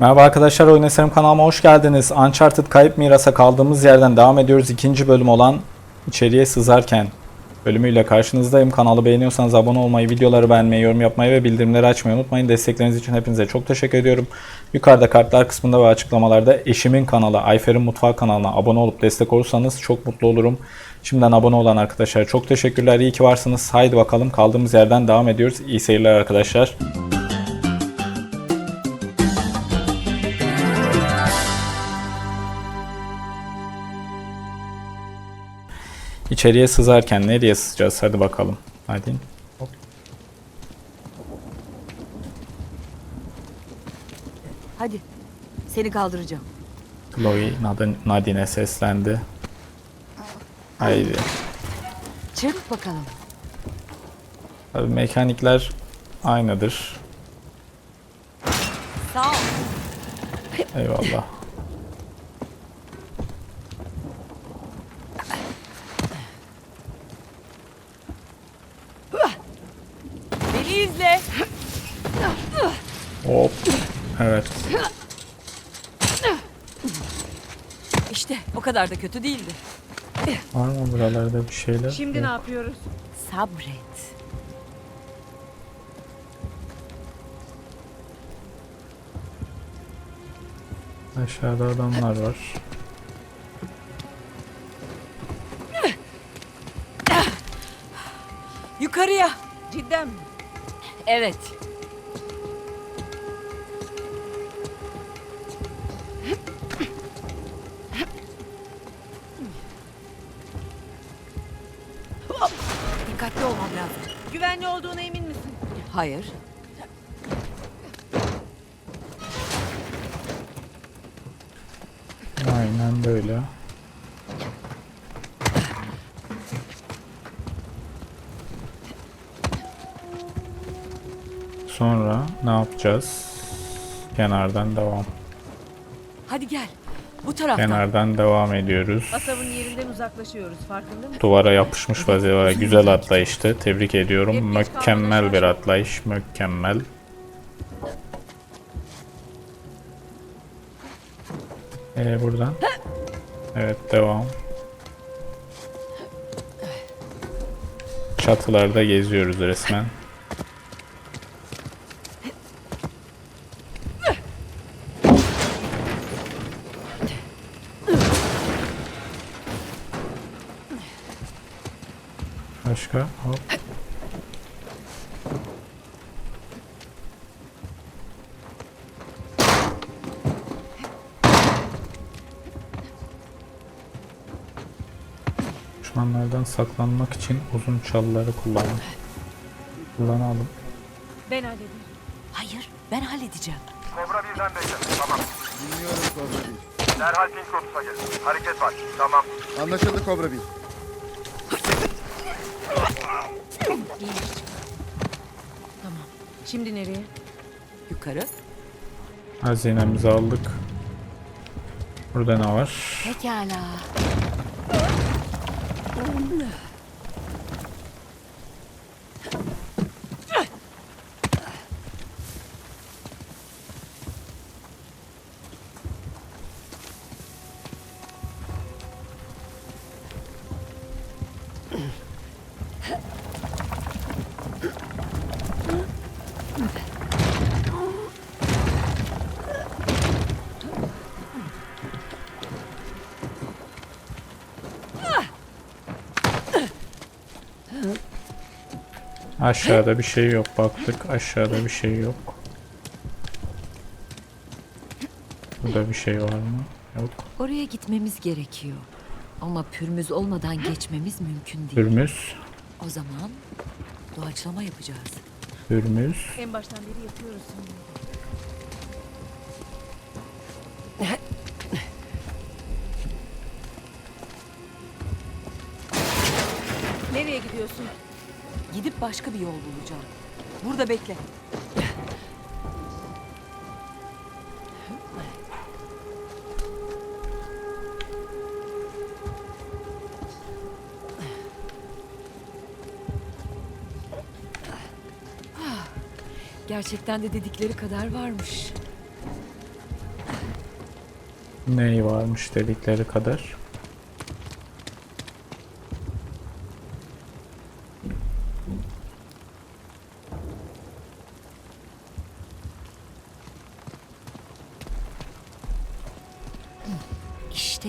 Merhaba arkadaşlar, Oyun Eserim kanalıma hoş geldiniz. Uncharted Kayıp Miras'a kaldığımız yerden devam ediyoruz. İkinci bölüm olan içeriye sızarken bölümüyle karşınızdayım. Kanalı beğeniyorsanız abone olmayı, videoları beğenmeyi, yorum yapmayı ve bildirimleri açmayı unutmayın. Destekleriniz için hepinize çok teşekkür ediyorum. Yukarıda kartlar kısmında ve açıklamalarda eşimin kanalı, Ayfer'in Mutfağı kanalına abone olup destek olursanız çok mutlu olurum. Şimdiden abone olan arkadaşlar çok teşekkürler. İyi ki varsınız. Haydi bakalım kaldığımız yerden devam ediyoruz. İyi seyirler arkadaşlar. İçeriye sızarken nereye sızacağız? Hadi bakalım. Hadi. Hop. Hadi. Seni kaldıracağım. Chloe Nad- Nadine seslendi. Haydi. Çık bakalım. Tabii mekanikler aynıdır. Sağ ol. Eyvallah. Beni izle. Hop. Evet. İşte o kadar da kötü değildi. Var mı buralarda bir şeyler? Şimdi ne yapıyoruz? Sabret. Aşağıda adamlar var. Yukarıya. Cidden mi? Evet. Hayır. Aynen böyle. Sonra ne yapacağız? Kenardan devam. Hadi gel. Bu taraftan. Kenardan devam ediyoruz. Asav'ın yerinden uzaklaşıyoruz. Farkında mısın? Duvara yapışmış vaziyette güzel atlayıştı. Tebrik ediyorum. Mükemmel bir atlayış. Mükemmel. Ee buradan. Evet devam. Çatılarda geziyoruz resmen. Başka? Hop. Düşmanlardan saklanmak için uzun çalıları kullanın. Kullanalım. Ben hallederim. Hayır, ben halledeceğim. Kobra birden bekle. Tamam. Dinliyorum Kobra 1. Derhal pink rotusa gel. Hareket var. Tamam. Anlaşıldı Kobra 1. Tamam. Şimdi nereye? Yukarı. Hazinemizi aldık. Burada ne var? Pekala. Aşağıda bir şey yok. Baktık. Aşağıda bir şey yok. Burada bir şey var mı? Yok. Oraya gitmemiz gerekiyor. Ama pürmüz olmadan geçmemiz mümkün değil. Hürmüz. O zaman doğaçlama yapacağız. Hürmüz. En baştan beri yapıyoruz şimdi. Nereye gidiyorsun? Gidip başka bir yol bulacağım. Burada bekle. Gerçekten de dedikleri kadar varmış. Ney varmış dedikleri kadar. İşte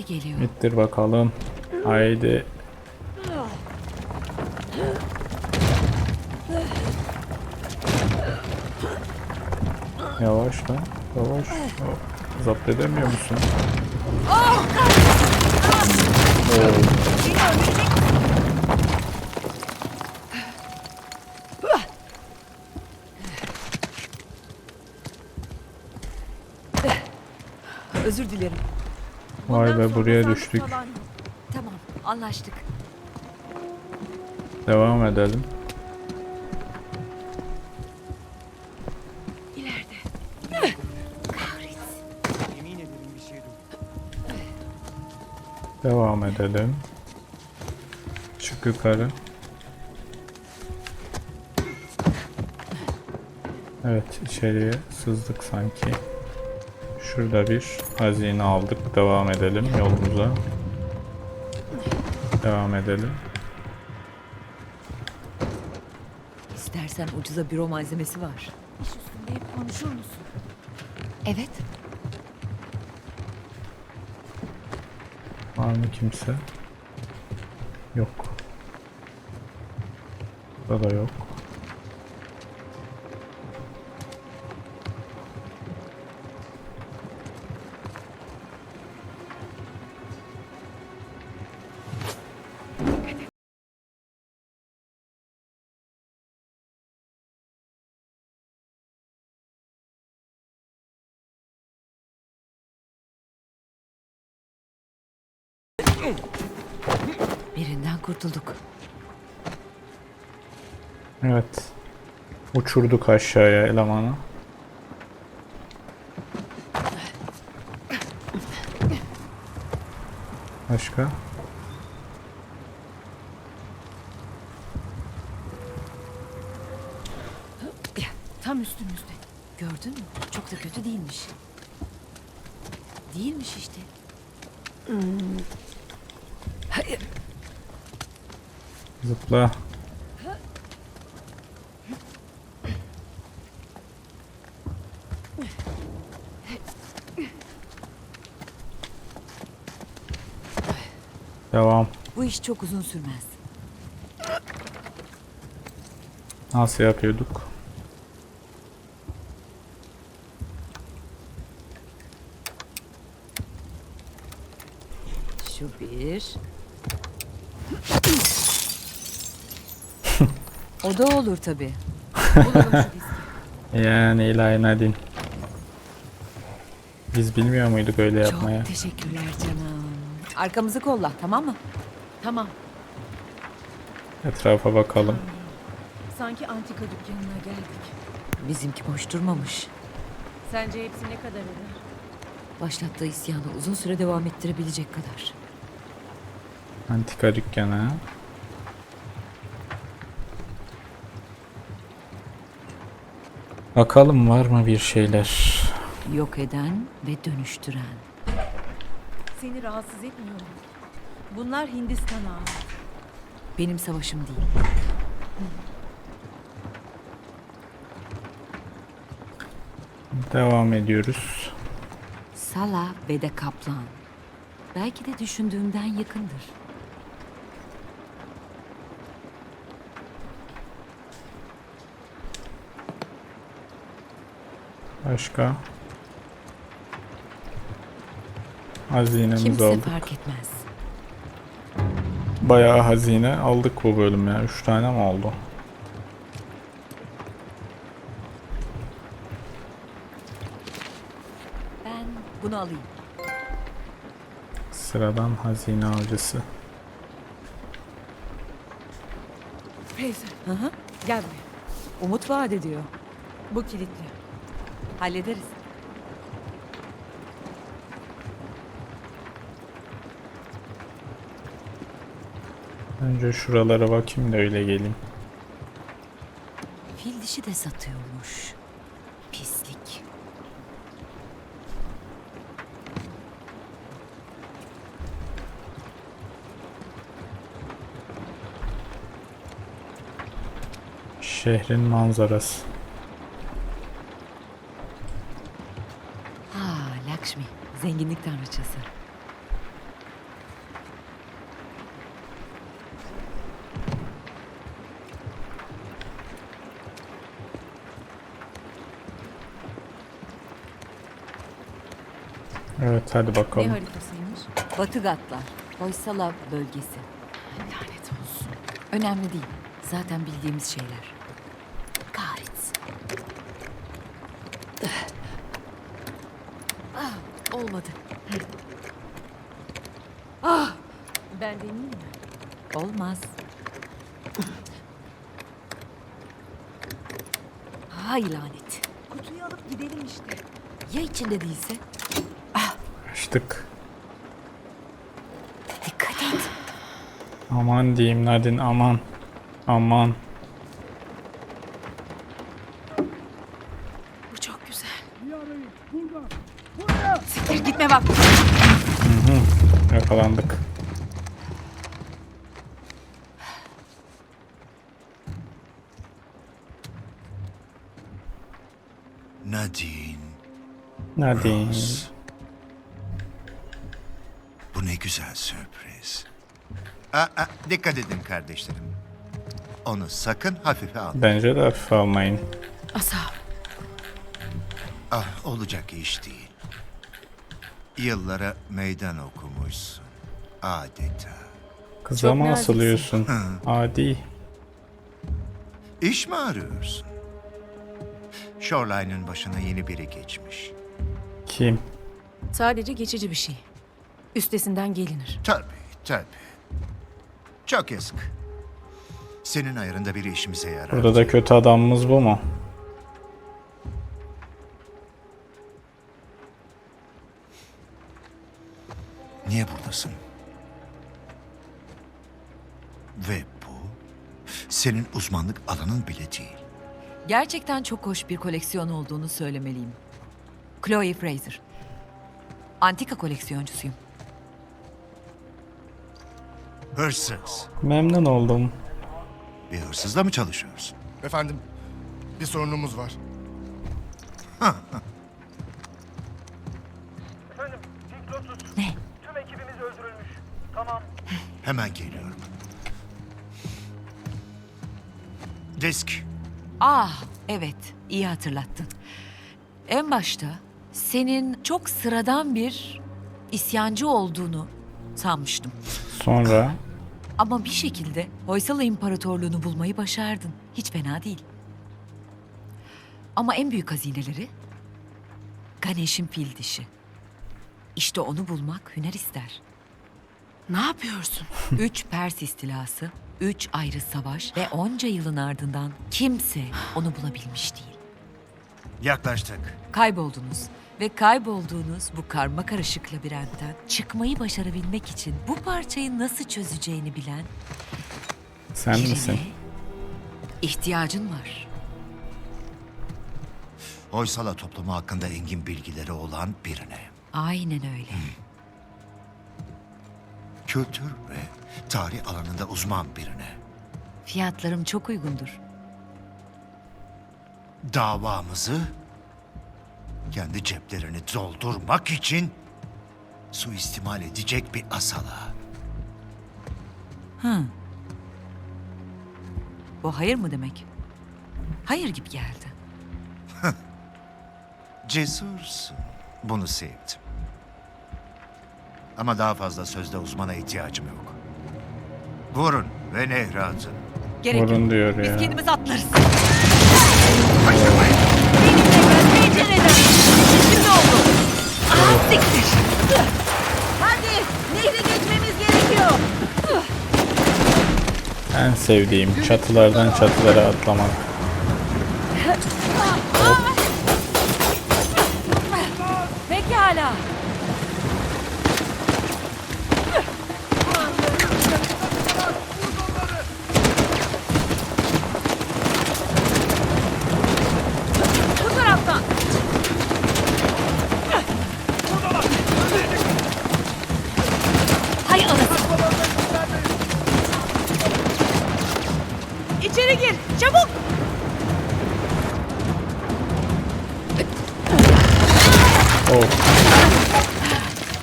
İttir bakalım. Haydi. Yavaş lan. Yavaş. Oh, Zapt edemiyor musun? Oo. Özür dilerim. Vay Bundan be sonra buraya sandık düştük. falan. Tamam, anlaştık. Devam edelim. İleride. Devam edelim. Çık yukarı. Evet içeriye sızdık sanki. Şurada bir hazine aldık. Devam edelim yolumuza. Devam edelim. İstersen ucuza büro malzemesi var. İş üstünde hep konuşur musun? Evet. Var mı kimse? Yok. Burada da yok. Birinden kurtulduk. Evet. Uçurduk aşağıya elemanı. Başka? Tam üstümüzde. Gördün mü? Çok da kötü değilmiş. Değilmiş işte. Zıpla. Devam. Bu iş çok uzun sürmez. Nasıl yapıyorduk? Şu bir. O da olur diski. Yani ilahi Nadine. Biz bilmiyor muyduk öyle yapmaya? Çok teşekkürler canım. Arkamızı kolla tamam mı? Tamam. Etrafa bakalım. Sanki antika dükkanına geldik. Bizimki boş durmamış. Sence hepsi ne kadar eder? Başlattığı isyanı uzun süre devam ettirebilecek kadar. Antika dükkanı. Bakalım var mı bir şeyler? Yok eden ve dönüştüren. Seni rahatsız etmiyor mu? Bunlar Hindistan'a ait. Benim savaşım değil. Devam ediyoruz. Sala ve de Kaplan. Belki de düşündüğümden yakındır. Başka? Hazinemizi Kimse aldık. fark etmez. Bayağı hazine aldık bu bölüm ya. 3 tane mi oldu? Ben bunu alayım. Sıradan hazine avcısı. Fraser Hı hı. gel buraya. Umut vaat ediyor. Bu kilitli. Hallederiz. Önce şuralara bakayım da öyle geleyim. Fil dişi de satıyormuş. Pislik. Şehrin manzarası. Zenginlik tanrıçası. Evet hadi Ne bakalım. haritasıymış? Batı Gatlar, Hoysala bölgesi. Lanet olsun. Önemli değil. Zaten bildiğimiz şeyler. Kahretsin. Ah, olmadı. Ben deneyeyim mi? Olmaz. Hay lanet. Kutuyu alıp gidelim işte. Ya içinde değilse? Açtık. Dikkat et. Aman diyeyim Nadin aman. Aman. Bu çok güzel. Siktir gitme bak. Yakalandık. Nadine, Nadine. bu ne güzel sürpriz. Aa, aa, dikkat edin kardeşlerim. Onu sakın hafife al. Bence de hafife almayın. Asa. Ah, olacak iş değil. Yıllara meydan okumuşsun. Adeta. Kıza Çok mı naziksin. asılıyorsun? Adi. İş mi arıyorsun? Shoreline'ın başına yeni biri geçmiş. Kim? Sadece geçici bir şey. Üstesinden gelinir. Tabii, tabii. Çok yazık. Senin ayarında bir işimize yarar. Burada da kötü adamımız bu mu? Buradasın? Ve bu senin uzmanlık alanın bile değil. Gerçekten çok hoş bir koleksiyon olduğunu söylemeliyim. Chloe Fraser. Antika koleksiyoncusuyum. Hırsız. Memnun oldum. Bir hırsızla mı çalışıyorsun? Efendim, bir sorunumuz var. Hemen geliyorum. Disk. Ah, evet. iyi hatırlattın. En başta senin çok sıradan bir isyancı olduğunu sanmıştım. Sonra Ama bir şekilde Hoysala İmparatorluğunu bulmayı başardın. Hiç fena değil. Ama en büyük hazineleri Ganesh'in fil dişi. İşte onu bulmak hüner ister. Ne yapıyorsun? Üç Pers istilası, üç ayrı savaş ve onca yılın ardından kimse onu bulabilmiş değil. Yaklaştık. Kayboldunuz ve kaybolduğunuz bu karma karışık labirentten çıkmayı başarabilmek için bu parçayı nasıl çözeceğini bilen sen birine misin? ihtiyacın var. Hoysala toplumu hakkında engin bilgileri olan birine. Aynen öyle. Kültür ve tarih alanında uzman birine. Fiyatlarım çok uygundur. Davamızı kendi ceplerini doldurmak için suistimal edecek bir asala. Hı. Bu hayır mı demek? Hayır gibi geldi. Cesursun. Bunu sevdim. Ama daha fazla sözde uzmana ihtiyacım yok. Vurun ve nehre atın. Gerek Vurun yok. diyor Biz ya. kendimiz atlarız. Kaçırmayın. Pencereden. Şimdi oldu. Ah siktir. Hadi! Nehri geçmemiz gerekiyor. En sevdiğim çatılardan çatılara atlamak.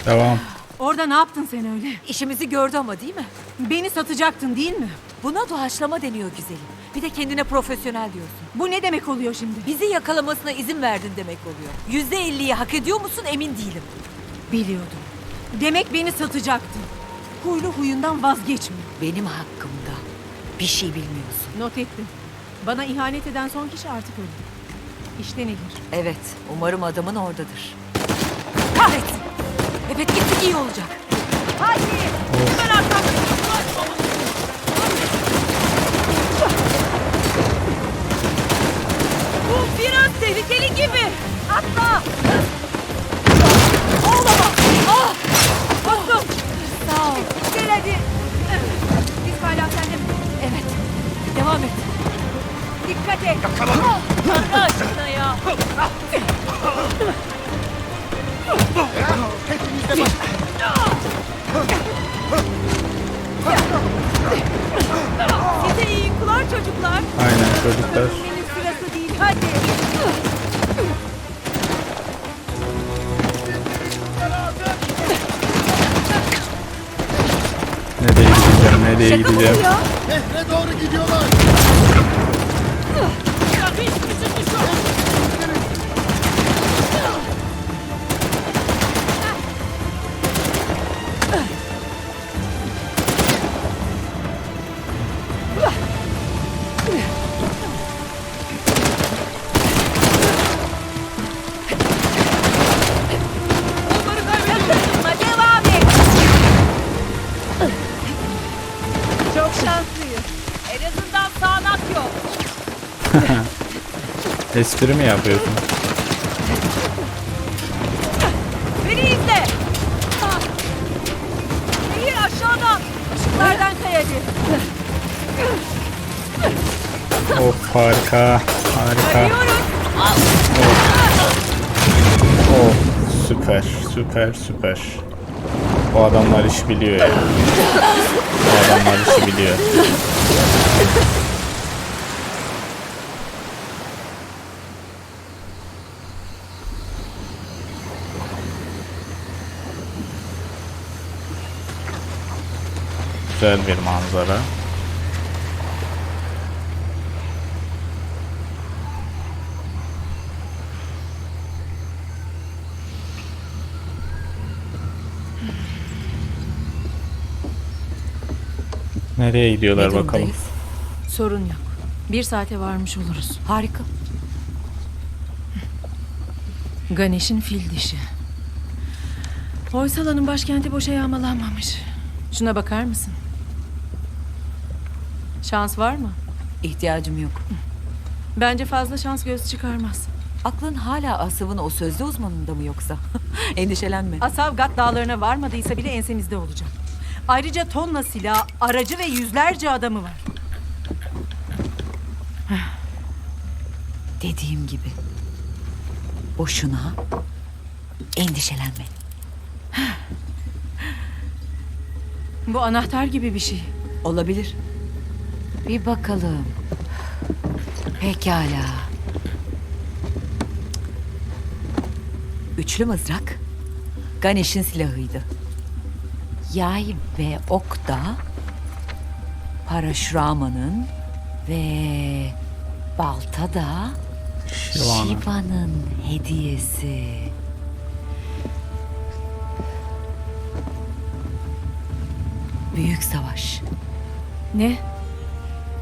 Devam. Orada ne yaptın sen öyle? İşimizi gördü ama değil mi? Beni satacaktın değil mi? Buna doğaçlama deniyor güzelim. Bir de kendine profesyonel diyorsun. Bu ne demek oluyor şimdi? Bizi yakalamasına izin verdin demek oluyor. Yüzde elliyi hak ediyor musun emin değilim. Biliyordum. Demek beni satacaktın. Huylu huyundan vazgeçmiyor. Benim hakkımda bir şey bilmiyorsun. Not ettim. Bana ihanet eden son kişi artık öldü. İşte nedir? Evet, umarım adamın oradadır. Kahretsin! Evet gittik iyi olacak. Hadi! Hemen arkamda. Bu biraz tehlikeli gibi. Espri mi yapıyorsun? Beni izle. Ah. Nehir aşağıdan. Işıklardan kayacak. Of harika. Harika. Kayıyoruz. Oh süper süper süper. Bu adamlar iş biliyor ya. Bu adamlar işi biliyor. Güzel bir manzara. Nereye gidiyorlar bakalım. Sorun yok. Bir saate varmış oluruz. Harika. Ganesh'in fil dişi. Hoysala'nın başkenti boşa yağmalanmamış. Şuna bakar mısın? Şans var mı? İhtiyacım yok. Bence fazla şans göz çıkarmaz. Aklın hala Asav'ın o sözlü uzmanında mı yoksa? Endişelenme. Asavgat dağlarına varmadıysa bile ensemizde olacak. Ayrıca tonla silah, aracı ve yüzlerce adamı var. Dediğim gibi. Boşuna endişelenme. Bu anahtar gibi bir şey. Olabilir. Bir bakalım. Pekala. Üçlü mızrak Ganesh'in silahıydı. Yay ve ok da Parashrama'nın ve balta da Şivana. Shiva'nın hediyesi. Büyük savaş. Ne?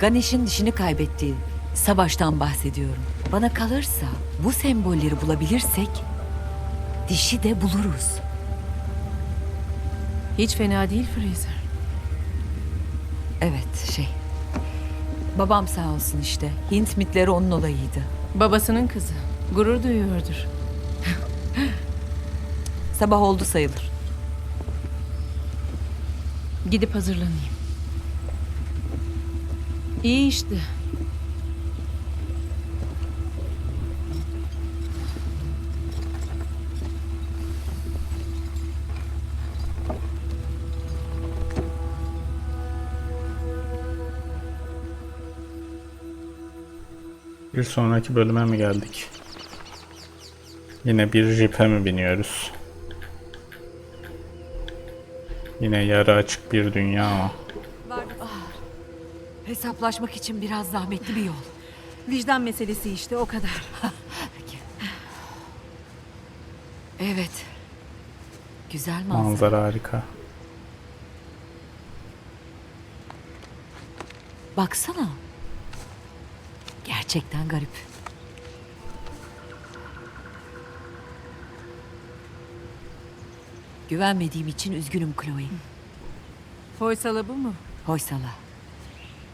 Ganesh'in dişini kaybettiği savaştan bahsediyorum. Bana kalırsa bu sembolleri bulabilirsek dişi de buluruz. Hiç fena değil Fraser. Evet şey. Babam sağ olsun işte. Hint mitleri onun olayıydı. Babasının kızı. Gurur duyuyordur. Sabah oldu sayılır. Gidip hazırlanayım. İyi işte. Bir sonraki bölüme mi geldik? Yine bir jipe mi biniyoruz? Yine yarı açık bir dünya ama. Hesaplaşmak için biraz zahmetli bir yol. Vicdan meselesi işte o kadar. Evet. Güzel manzara. Manzara harika. Baksana. Gerçekten garip. Güvenmediğim için üzgünüm Chloe. Hoysala bu mu? Hoysala.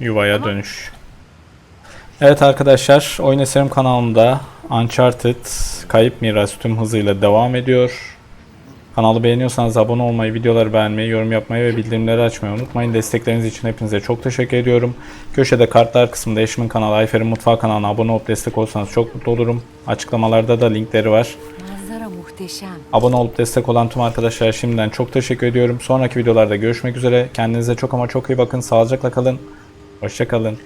Yuvaya dönüş. Evet arkadaşlar, Oyun Eserim kanalımda Uncharted Kayıp Miras tüm hızıyla devam ediyor. Kanalı beğeniyorsanız abone olmayı, videoları beğenmeyi, yorum yapmayı ve bildirimleri açmayı unutmayın. Destekleriniz için hepinize çok teşekkür ediyorum. Köşede kartlar kısmında eşimin kanalı Ayfer'in Mutfağı kanalına abone olup destek olsanız çok mutlu olurum. Açıklamalarda da linkleri var. Manzara muhteşem. Abone olup destek olan tüm arkadaşlara şimdiden çok teşekkür ediyorum. Sonraki videolarda görüşmek üzere. Kendinize çok ama çok iyi bakın. Sağlıcakla kalın. Hoşçakalın.